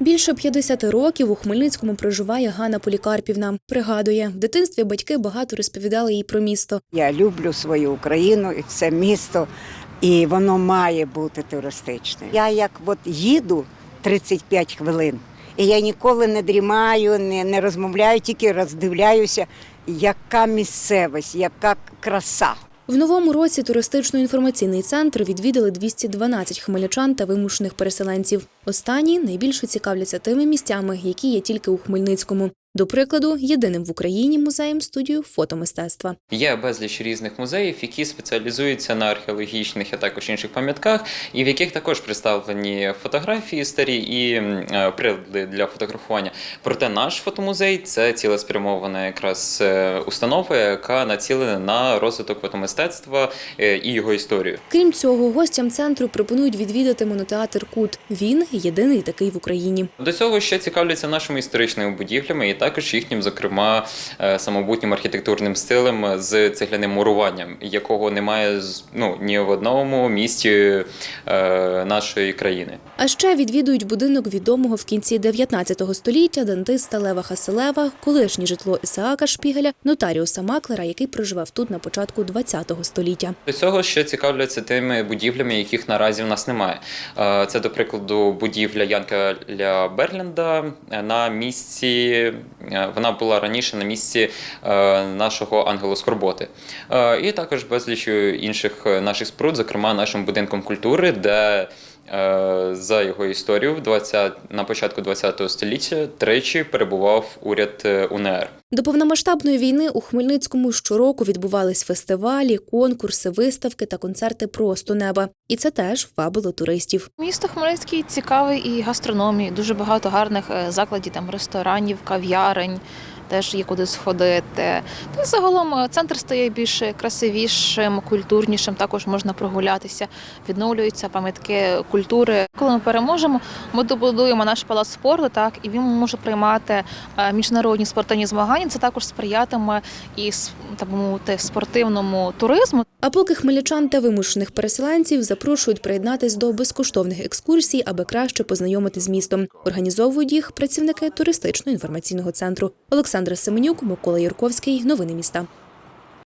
Більше 50 років у Хмельницькому проживає Ганна Полікарпівна. Пригадує, в дитинстві батьки багато розповідали їй про місто. Я люблю свою Україну і це місто, і воно має бути туристичним. Я як от їду 35 хвилин, і я ніколи не дрімаю, не, не розмовляю, тільки роздивляюся, яка місцевість, яка краса. В новому році туристично-інформаційний центр відвідали 212 хмельничан та вимушених переселенців. Останні найбільше цікавляться тими місцями, які є тільки у Хмельницькому. До прикладу, єдиним в Україні музеєм студію фотомистецтва. Є безліч різних музеїв, які спеціалізуються на археологічних а також інших пам'ятках, і в яких також представлені фотографії старі і е, прилади для фотографування. Проте наш фотомузей це цілеспрямована якраз е, установа, яка націлена на розвиток фотомистецтва е, і його історію. Крім цього, гостям центру пропонують відвідати монотеатр Кут. Він єдиний такий в Україні. До цього ще цікавляться нашими історичними будівлями також їхнім, зокрема, е, самобутнім архітектурним стилем з цегляним муруванням, якого немає ну, ні в одному місті е, нашої країни. А ще відвідують будинок відомого в кінці 19 століття дантиста Лева Хаселева, колишнє житло Ісаака Шпігеля, нотаріуса Маклера, який проживав тут на початку 20 століття. До цього ще цікавляться тими будівлями, яких наразі в нас немає. Е, Це, до прикладу, будівля Янка Ля Берлінда на місці. Е, Вона була раніше на місці е, нашого ангелу Скорботи. Е, І також безліч інших наших споруд, зокрема нашим будинком культури, де за його історію в 20, на початку ХХ століття тричі перебував уряд е, УНР. До повномасштабної війни у Хмельницькому щороку відбувались фестивалі, конкурси, виставки та концерти просто неба. І це теж вабило туристів. Місто Хмельницький цікавий і гастрономії. Дуже багато гарних е, закладів, там ресторанів, кав'ярень. Теж є куди сходити. Та загалом е, центр стає більш красивішим, культурнішим. Також можна прогулятися, відновлюються пам'ятки культури. Коли ми переможемо, ми добудуємо наш палац спорту, так і він може приймати е, міжнародні спортивні змагання. Це також сприятиме і так мовити спортивному туризму. А поки хмельничан та вимушених переселенців запрошують приєднатись до безкоштовних екскурсій, аби краще познайомити з містом. Організовують їх працівники туристично-інформаційного центру. Олександра Семенюк, Микола Юрковський. Новини міста.